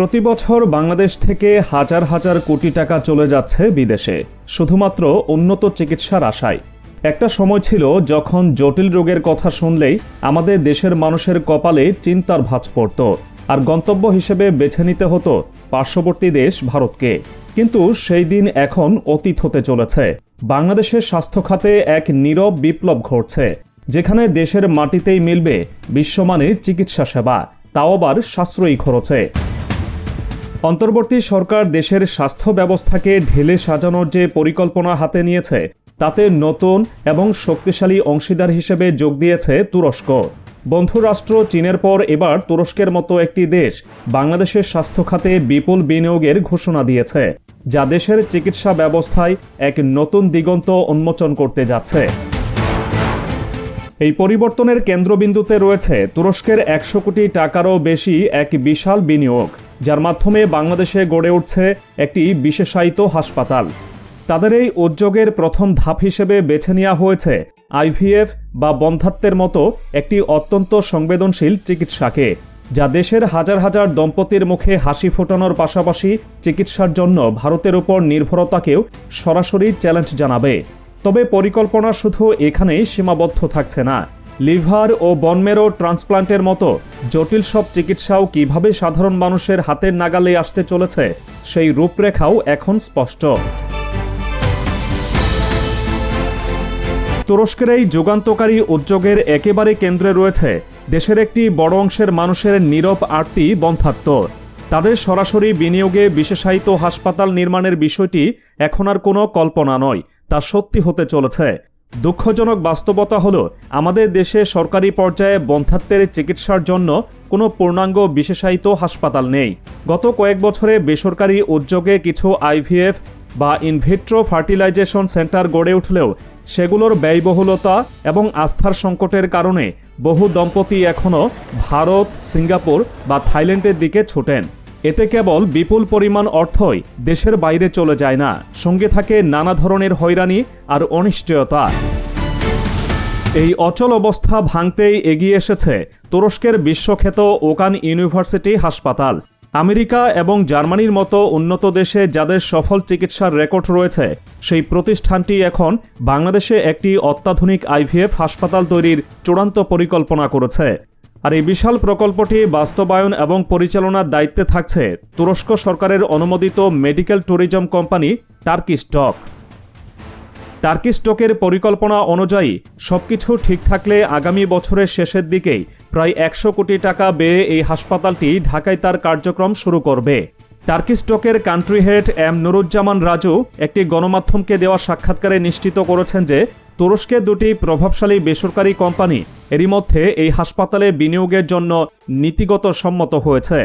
প্রতি বছর বাংলাদেশ থেকে হাজার হাজার কোটি টাকা চলে যাচ্ছে বিদেশে, শুধুমাত্র উন্নত চিকিৎসার আশায়। একটা সময় ছিল যখন জটিল রোগের কথা শুনলেই আমাদের দেশের মানুষের কপালে চিন্তার ভাঁজ পড়ত, আর গন্তব্য হিসেবে বেছে নিতে হতো পার্শ্ববর্তী দেশ ভারতকে। কিন্তু সেই দিন এখন অতীত হতে চলেছে। বাংলাদেশের স্বাস্থ্য খাতে এক নীরব বিপ্লব ঘটছে, যেখানে দেশের মাটিতেই মিলবে বিশ্বমানের চিকিৎসা সেবা, তাও আবার সাশ্রয়ী খরচে। অন্তর্বর্তী সরকার দেশের স্বাস্থ্য ব্যবস্থাকে ঢেলে সাজানোর যে পরিকল্পনা হাতে নিয়েছে, তাতে নতুন এবং শক্তিশালী অংশীদার হিসেবে যোগ দিয়েছে তুরস্ক। বন্ধুরাষ্ট্র চীনের পর এবার তুরস্কের মতো একটি দেশ বাংলাদেশের স্বাস্থ্য খাতে বিপুল বিনিয়োগের ঘোষণা দিয়েছে, যা দেশের চিকিৎসা ব্যবস্থায় এক নতুন দিগন্ত উন্মোচন করতে যাচ্ছে। এই পরিবর্তনের কেন্দ্রবিন্দুতে রয়েছে তুরস্কের একশো কোটি টাকারও বেশি এক বিশাল বিনিয়োগ। যার মাধ্যমে বাংলাদেশে গড়ে উঠছে একটি বিশেষায়িত হাসপাতাল। তাদের এই উদ্যোগের প্রথম ধাপ হিসেবে বেছে নেওয়া হয়েছে আইভিএফ বা বন্ধাত্বের মতো একটি অত্যন্ত সংবেদনশীল চিকিৎসাকে, যা দেশের হাজার হাজার দম্পতির মুখে হাসি ফোটানোর পাশাপাশি চিকিৎসার জন্য ভারতের উপর নির্ভরতাকেও সরাসরি চ্যালেঞ্জ জানাবে। তবে পরিকল্পনা শুধু এখানেই সীমাবদ্ধ থাকছে না। লিভার ও বনমেরো ট্রান্সপ্লান্টের মতো জটিল সব চিকিৎসাও কীভাবে সাধারণ মানুষের হাতের নাগালে আসতে চলেছে, সেই রূপরেখাও এখন স্পষ্ট। তুরস্কের এই যুগান্তকারী উদ্যোগের একেবারে কেন্দ্রে রয়েছে দেশের একটি বড় অংশের মানুষের নীরব আর্তি বন্ধাত্ম তাদের সরাসরি বিনিয়োগে বিশেষায়িত হাসপাতাল নির্মাণের বিষয়টি এখন আর কোনো কল্পনা নয়, তা সত্যি হতে চলেছে। দুঃখজনক বাস্তবতা হল, আমাদের দেশে সরকারি পর্যায়ে বন্ধাত্বের চিকিৎসার জন্য কোনো পূর্ণাঙ্গ বিশেষায়িত হাসপাতাল নেই। গত কয়েক বছরে বেসরকারি উদ্যোগে কিছু আইভিএফ বা ইনভিট্রো ফার্টিলাইজেশন সেন্টার গড়ে উঠলেও সেগুলোর ব্যয়বহুলতা এবং আস্থার সংকটের কারণে বহু দম্পতি এখনও ভারত, সিঙ্গাপুর বা থাইল্যান্ডের দিকে ছোটেন। এতে কেবল বিপুল পরিমাণ অর্থই দেশের বাইরে চলে যায় না, সঙ্গে থাকে নানা ধরনের হয়রানি আর অনিশ্চয়তা। এই অচল অবস্থা ভাঙতেই এগিয়ে এসেছে তুরস্কের বিশ্বখ্যাত ওকান ইউনিভার্সিটি হাসপাতাল। আমেরিকা এবং জার্মানির মতো উন্নত দেশে যাদের সফল চিকিৎসার রেকর্ড রয়েছে, সেই প্রতিষ্ঠানটি এখন বাংলাদেশে একটি অত্যাধুনিক আইভিএফ হাসপাতাল তৈরির চূড়ান্ত পরিকল্পনা করেছে। আর এই বিশাল প্রকল্পটি বাস্তবায়ন এবং পরিচালনার দায়িত্বে থাকছে তুরস্ক সরকারের অনুমোদিত medical tourism company Turkey Stock. Turkey স্টকের পরিকল্পনা অনুযায়ী সবকিছু ঠিক থাকলে আগামী বছরের শেষের দিকেই প্রায় একশো কোটি টাকা ব্যয়ে এই হাসপাতালটি ঢাকায় তার কার্যক্রম শুরু করবে। টার্কি স্টকের country head M Nuruzzaman Raju একটি গণমাধ্যমকে দেওয়া সাক্ষাৎকারে নিশ্চিত করেছেন যে তুরস্কের দুটি প্রভাবশালী বেসরকারি কোম্পানি এরই মধ্যে এই হাসপাতালে বিনিয়োগের জন্য নীতিগত সম্মত হয়েছে।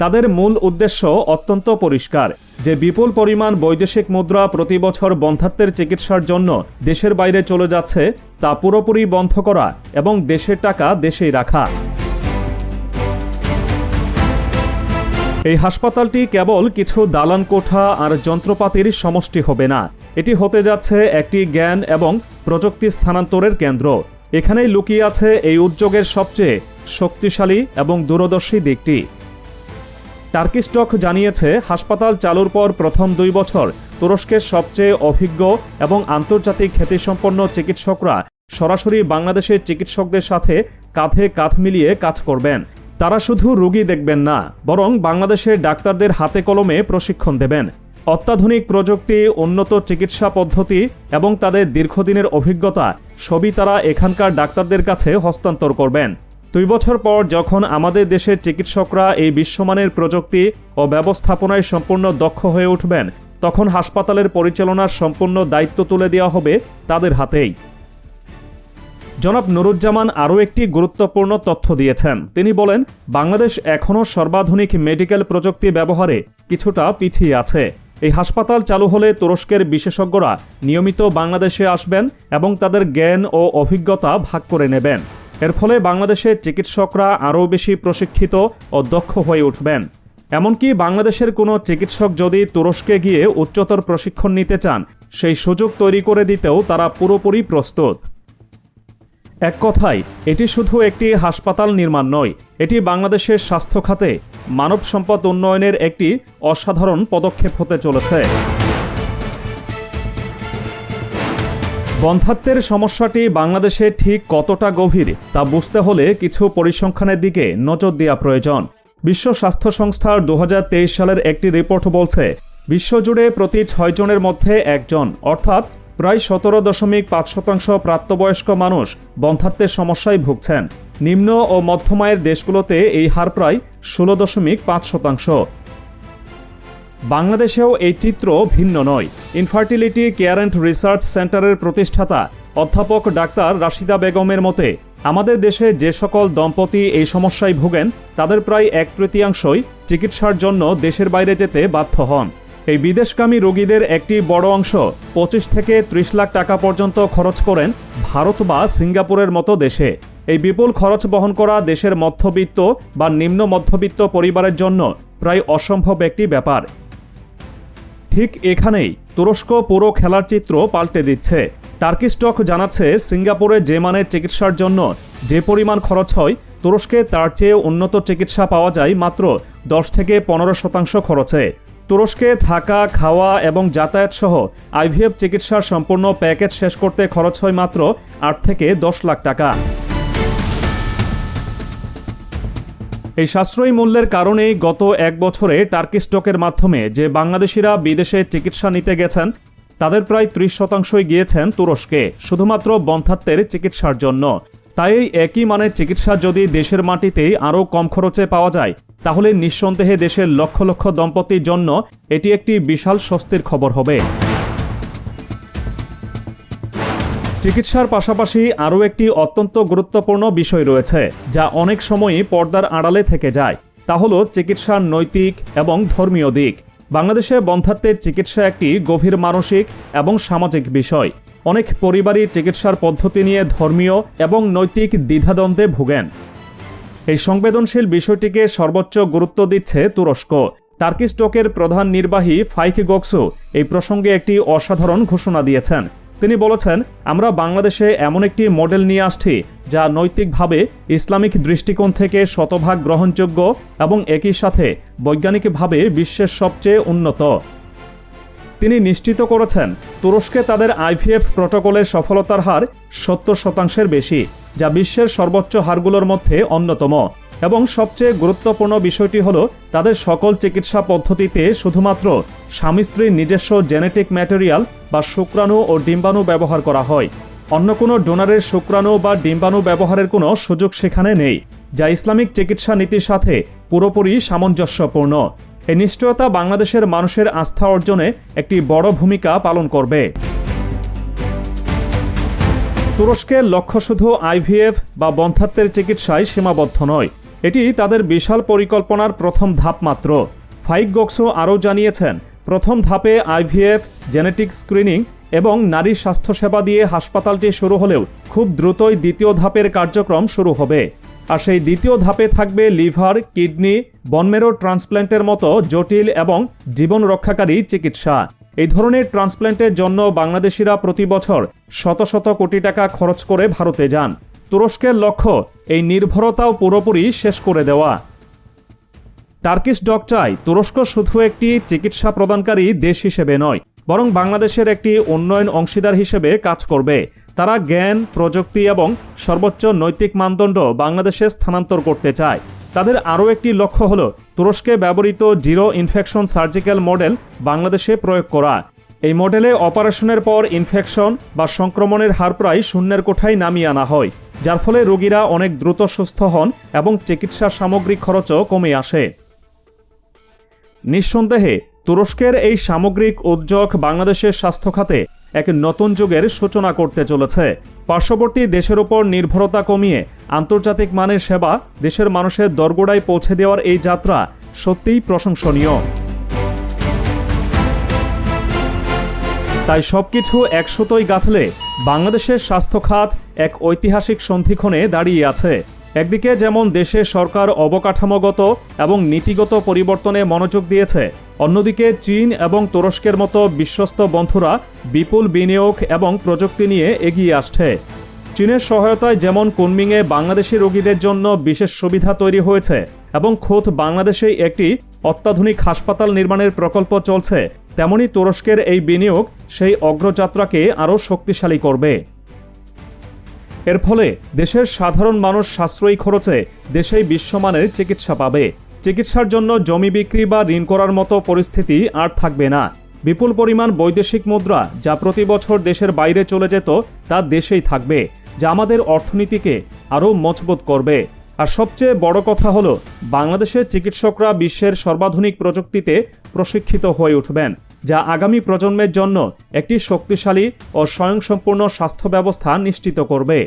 তাদের মূল উদ্দেশ্য অত্যন্ত পরিষ্কার, যে বিপুল পরিমাণ বৈদেশিক মুদ্রা প্রতি বছর বন্ধাত্বের চিকিৎসার জন্য দেশের বাইরে চলে যাচ্ছে, তা পুরোপুরি বন্ধ করা এবং দেশের টাকা দেশেই রাখা। এই হাসপাতালটি কেবল কিছু দালান কোঠা আর যন্ত্রপাতির সমষ্টি হবে না এটি হতে যাচ্ছে একটি জ্ঞান এবং প্রযুক্তি স্থানান্তরের কেন্দ্র। এখানেই লুকিয়ে আছে এই উদ্যোগের সবচেয়ে শক্তিশালী এবং দূরদর্শী দিকটি। টার্কি স্টক জানিয়েছে, হাসপাতাল চালুর পর প্রথম দুই বছর তুরস্কের সবচেয়ে অভিজ্ঞ এবং আন্তর্জাতিক খ্যাতিসম্পন্ন চিকিৎসকরা সরাসরি বাংলাদেশের চিকিৎসকদের সাথে কাঁধে কাঁধ মিলিয়ে কাজ করবেন। তারা শুধু রোগী দেখবেন না, বরং বাংলাদেশের ডাক্তারদের হাতে কলমে প্রশিক্ষণ দেবেন। অত্যাধুনিক প্রযুক্তি, উন্নত চিকিৎসা পদ্ধতি এবং তাদের দীর্ঘদিনের অভিজ্ঞতা সবই তারা এখানকার ডাক্তারদের কাছে হস্তান্তর করবেন। দুই বছর পর যখন আমাদের দেশের চিকিৎসকরা এই বিশ্বমানের প্রযুক্তি ও ব্যবস্থাপনায় সম্পূর্ণ দক্ষ হয়ে উঠবেন, তখন হাসপাতালের পরিচালনার সম্পূর্ণ দায়িত্ব তুলে দেওয়া হবে তাদের হাতেই। জনাব নুরুজ্জামান আরও একটি গুরুত্বপূর্ণ তথ্য দিয়েছেন। তিনি বলেন, বাংলাদেশ এখনও সর্বাধুনিক মেডিকেল প্রযুক্তি ব্যবহারে কিছুটা পিছিয়ে আছে। এই হাসপাতাল চালু হলে তুরস্কের বিশেষজ্ঞরা নিয়মিত বাংলাদেশে আসবেন এবং তাদের জ্ঞান ও অভিজ্ঞতা ভাগ করে নেবেন। এর ফলে বাংলাদেশের চিকিৎসকরা আরও বেশি প্রশিক্ষিত ও দক্ষ হয়ে উঠবেন। এমনকি বাংলাদেশের কোনো চিকিৎসক যদি তুরস্কে গিয়ে উচ্চতর প্রশিক্ষণ নিতে চান, সেই সুযোগ তৈরি করে দিতেও তারা পুরোপুরি প্রস্তুত। এক কথায়, এটি শুধু একটি হাসপাতাল নির্মাণ নয়, এটি বাংলাদেশের স্বাস্থ্য খাতে মানব সম্পদ উন্নয়নের একটি অসাধারণ পদক্ষেপ হতে চলেছে। বন্ধাত্বের সমস্যাটি বাংলাদেশে ঠিক কতটা গভীর তা বুঝতে হলে কিছু পরিসংখ্যানের দিকে নজর দেওয়া প্রয়োজন। বিশ্ব স্বাস্থ্য সংস্থার দু হাজার তেইশ সালের একটি রিপোর্ট বলছে, বিশ্বজুড়ে প্রতি ছয় জনের মধ্যে একজন, অর্থাৎ প্রায় সতেরো দশমিক পাঁচ শতাংশ প্রাপ্তবয়স্ক মানুষ বন্ধাত্বের সমস্যায় ভুগছেন। নিম্ন ও মধ্যমায়ের দেশগুলোতে এই হার প্রায় ষোলো দশমিক পাঁচ শতাংশ। বাংলাদেশেও এই চিত্র ভিন্ন নয়। ইনফার্টিলিটি কেয়ার অ্যান্ড রিসার্চ সেন্টারের প্রতিষ্ঠাতা অধ্যাপক ডাক্তার রাশিদা বেগমের মতে, আমাদের দেশে যে সকল দম্পতি এই সমস্যায় ভোগেন, তাদের প্রায় এক তৃতীয়াংশই চিকিৎসার জন্য দেশের বাইরে যেতে বাধ্য হন। এই বিদেশগামী রোগীদের একটি বড় অংশ পঁচিশ থেকে ত্রিশ লাখ টাকা পর্যন্ত খরচ করেন ভারত বা সিঙ্গাপুরের মতো দেশে। এই বিপুল খরচ বহন করা দেশের মধ্যবিত্ত বা নিম্ন মধ্যবিত্ত পরিবারের জন্য প্রায় অসম্ভব একটি ব্যাপার। ঠিক এখানেই তুরস্ক পুরো খেলার চিত্র পাল্টে দিচ্ছে। টার্কি স্টক জানাচ্ছে, সিঙ্গাপুরে যে মানের চিকিৎসার জন্য যে পরিমাণ খরচ হয়, তুরস্কে তার চেয়ে উন্নত চিকিৎসা পাওয়া যায় মাত্র দশ থেকে পনেরো শতাংশ খরচে। তুরস্কে থাকা, খাওয়া এবং যাতায়াত সহ আইভিএফ চিকিৎসার সম্পূর্ণ প্যাকেজ শেষ করতে খরচ হয় মাত্র আট থেকে দশ লাখ টাকা। এই সাশ্রয়ী মূল্যের কারণেই গত এক বছরে টার্কি স্টকের মাধ্যমে যে বাংলাদেশিরা বিদেশে চিকিৎসা নিতে গেছেন, তাদের প্রায় ত্রিশ শতাংশই গিয়েছেন তুরস্কে, শুধুমাত্র বন্ধাত্বের চিকিৎসার জন্য। তাই একই মানের চিকিৎসা যদি দেশের মাটিতেই আরও কম খরচে পাওয়া যায় তাহলে নিঃসন্দেহে দেশের লক্ষ লক্ষ দম্পতির জন্য এটি একটি বিশাল স্বস্তির খবর হবে। চিকিৎসার পাশাপাশি আরও একটি অত্যন্ত গুরুত্বপূর্ণ বিষয় রয়েছে, যা অনেক সময়ই পর্দার আড়ালে থেকে যায়। তা হল চিকিৎসার নৈতিক এবং ধর্মীয় দিক। বাংলাদেশে বন্ধাত্বের চিকিৎসা একটি গভীর মানসিক এবং সামাজিক বিষয়। অনেক পরিবারই চিকিৎসার পদ্ধতি নিয়ে ধর্মীয় এবং নৈতিক দ্বিধাদ্বন্দ্বে ভুগেন। এই সংবেদনশীল বিষয়টিকে সর্বোচ্চ গুরুত্ব দিচ্ছে তুরস্ক। টার্কি স্টকের প্রধান নির্বাহী ফাইক গক্সু এই প্রসঙ্গে একটি অসাধারণ ঘোষণা দিয়েছেন। তিনি বলেছেন, আমরা বাংলাদেশে এমন একটি মডেল নিয়ে আসছি যা নৈতিকভাবে ইসলামিক দৃষ্টিকোণ থেকে শতভাগ গ্রহণযোগ্য এবং একই সাথে বৈজ্ঞানিকভাবে বিশ্বের সবচেয়ে উন্নত। তিনি নিশ্চিত করেছেন, তুরস্কে তাদের আইভিএফ প্রটোকলের সফলতার হার সত্তর শতাংশের বেশি। যা বিশ্বের সর্বোচ্চ হারগুলোর মধ্যে অন্যতম। এবং সবচেয়ে গুরুত্বপূর্ণ বিষয়টি হল তাদের সকল চিকিৎসা পদ্ধতিতে শুধুমাত্র স্বামী স্ত্রীর নিজস্ব জেনেটিক ম্যাটেরিয়াল বা শুক্রাণু ও ডিম্বাণু ব্যবহার করা হয়। অন্য কোনো ডোনারের শুক্রাণু বা ডিম্বাণু ব্যবহারের কোনো সুযোগ সেখানে নেই, যা ইসলামিক চিকিৎসা নীতির সাথে পুরোপুরি সামঞ্জস্যপূর্ণ। এই নিশ্চয়তা বাংলাদেশের মানুষের আস্থা অর্জনে একটি বড় ভূমিকা পালন করবে। তুরস্কের লক্ষ্য শুধু আইভিএফ বা বন্ধাত্বের চিকিৎসায় সীমাবদ্ধ নয়। এটি তাদের বিশাল পরিকল্পনার প্রথম ধাপ মাত্র। ফাইক গক্সো আরও জানিয়েছেন, প্রথম ধাপে আইভিএফ, জেনেটিক স্ক্রিনিং এবং নারী স্বাস্থ্যসেবা দিয়ে হাসপাতালটি শুরু হলেও খুব দ্রুতই দ্বিতীয় ধাপের কার্যক্রম শুরু হবে। আর সেই দ্বিতীয় ধাপে থাকবে লিভার, কিডনি বনমেরো ট্রান্সপ্ল্যান্টের মতো জটিল এবং জীবন রক্ষাকারী চিকিৎসা। এই ধরনের ট্রান্সপ্ল্যান্টের জন্য বাংলাদেশিরা প্রতি বছর শত শত কোটি টাকা খরচ করে ভারতে যান। তুরস্কের লক্ষ্য, এই নির্ভরতাও পুরোপুরি শেষ করে দেওয়া। টার্কিশ ডক চাই তুরস্ক শুধু একটি চিকিৎসা প্রদানকারী দেশ হিসেবে নয়, বরং বাংলাদেশের একটি উন্নয়ন অংশীদার হিসেবে কাজ করবে। তারা জ্ঞান, প্রযুক্তি এবং সর্বোচ্চ নৈতিক মানদণ্ড বাংলাদেশে স্থানান্তর করতে চায়। তাদের আরও একটি লক্ষ্য হল তুরস্কে ব্যবহৃত জিরো ইনফেকশন সার্জিক্যাল মডেল বাংলাদেশে প্রয়োগ করা। এই মডেলে অপারেশনের পর ইনফেকশন বা সংক্রমণের হার প্রায় শূন্যের কোঠায় নামিয়ে আনা হয়, যার ফলে রোগীরা অনেক দ্রুত সুস্থ হন এবং চিকিৎসা সামগ্রিক খরচও কমে আসে। নিঃসন্দেহে, তুরস্কের এই সামগ্রিক উদ্যোগ বাংলাদেশের স্বাস্থ্য খাতে এক নতুন যুগের সূচনা করতে চলেছে। পার্শ্ববর্তী দেশের ওপর নির্ভরতা কমিয়ে আন্তর্জাতিক মানের সেবা দেশের মানুষের দরগোড়ায় পৌঁছে দেওয়ার এই যাত্রা সত্যিই প্রশংসনীয়। তাই সবকিছু একশোতই গাঁথলে বাংলাদেশের স্বাস্থ্য খাত এক ঐতিহাসিক সন্ধিক্ষণে দাঁড়িয়ে আছে। একদিকে যেমন দেশের সরকার অবকাঠামোগত এবং নীতিগত পরিবর্তনে মনোযোগ দিয়েছে, অন্যদিকে চীন এবং তুরস্কের মতো বিশ্বস্ত বন্ধুরা বিপুল বিনিয়োগ এবং প্রযুক্তি নিয়ে এগিয়ে আসছে। চীনের সহায়তায় যেমন কুনমিংয়ে বাংলাদেশি রোগীদের জন্য বিশেষ সুবিধা তৈরি হয়েছে এবং খোদ বাংলাদেশেই একটি অত্যাধুনিক হাসপাতাল নির্মাণের প্রকল্প চলছে, তেমনি তুরস্কের এই বিনিয়োগ সেই অগ্রযাত্রাকে আরও শক্তিশালী করবে। এর ফলে দেশের সাধারণ মানুষ সাশ্রয়ী খরচে দেশেই বিশ্বমানের চিকিৎসা পাবে। চিকিৎসার জন্য জমি বিক্রি বা ঋণ করার মতো পরিস্থিতি আর থাকবে না। বিপুল পরিমাণ বৈদেশিক মুদ্রা যা প্রতি বছর দেশের বাইরে চলে যেত তা দেশেই থাকবে। যা আমাদের অর্থনীতিকে আরও মজবুত করবে। আর সবচেয়ে বড় কথা হলো, বাংলাদেশের চিকিৎসকরা বিশ্বের সর্বাধুনিক প্রযুক্তিতে প্রশিক্ষিত হয়ে উঠবেন, যা আগামী প্রজন্মের জন্য একটি শক্তিশালী ও স্বয়ংসম্পূর্ণ স্বাস্থ্য ব্যবস্থা নিশ্চিত করবে।